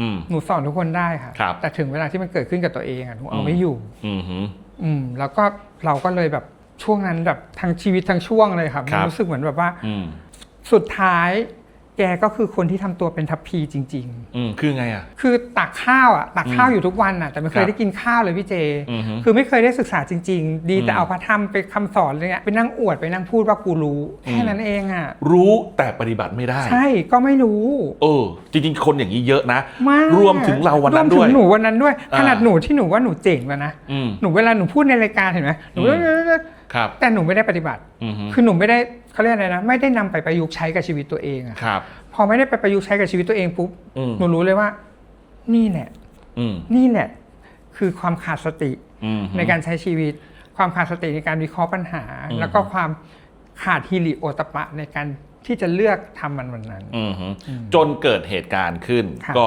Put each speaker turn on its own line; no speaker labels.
อืม
หนูสอนทุกคนได้ค่ะ
ครับ
แต่ถึงเวลาที่มันเกิดขึ้นกับตัวเองอะหนูเอา
อืม
ไม่อยู่
อืมหืม
อืมแล้วก็เราก็เลยแบบช่วงนั้นแบบทั้งชีวิตทั้งช่วงเลยครับ
ครับ
รู้สึกเหมือนแบบว่า
อืม
สุดท้าย แกก็คือคนที่ทำตัวเป็นทัพพีจริง
อืมคือไงอะ
ๆ คือตักข้าวอะตักข้าว
อืม
อยู่ทุกวันอะแต่ไม่เค
ครั
ย
บ
ได้กินข้าวเลยพี่เจ
อือฮึ
คือไม่เคยได้ศึกษาจริง ๆ ดีแต่
อืม
เอาพระธรรมไปคำสอนอะไรเงี้ยไปนั่งอวดไปนั่งพูดว่ากูรู้แค่นั้นเองอะ
รู้แต่ปฏิบัติไม่ได้
ใช่ก็ไม่รู้
เออ จริงๆ คนอย่างนี้เยอะนะ
มาก
รวมถึงเราวันนั้น
รวมถึ
ด้วย
งหนูวันนั้นด้วย
อ่า
ขนาดหนูที่หนูว่าหนูเจ๋งแล้วนะ
อืม
หนูเวลาหนูพูดในรายการเห็นไหมหนู
อืม ครับ
แต่หนูไม่ได้ปฏิบัติ
อืมหืม
คือหนูไม่ได้เขาเรียกอะไรนะ ไม่ได้นำไปประยุกต์ใช้กับชีวิตตัวเองอะ
ครับ
พอไม่ได้ไปประยุกต์ใช้กับชีวิตตัวเองปุ๊บ
อืม
หนูรู้เลยว่า นี่แหละ
อืม
นี่แหละคือความขาดสติ
อืมหืม
ในการใช้ชีวิตความขาดสติในการวิเคราะห์ปัญหา
อืม
แล้วก็ความขาดฮิริโอตปปะในการที่จะเลือกทำมันวันนั้น
อืมหืมจนเกิดเหตุการณ์ขึ้น
ค่ะ
ก็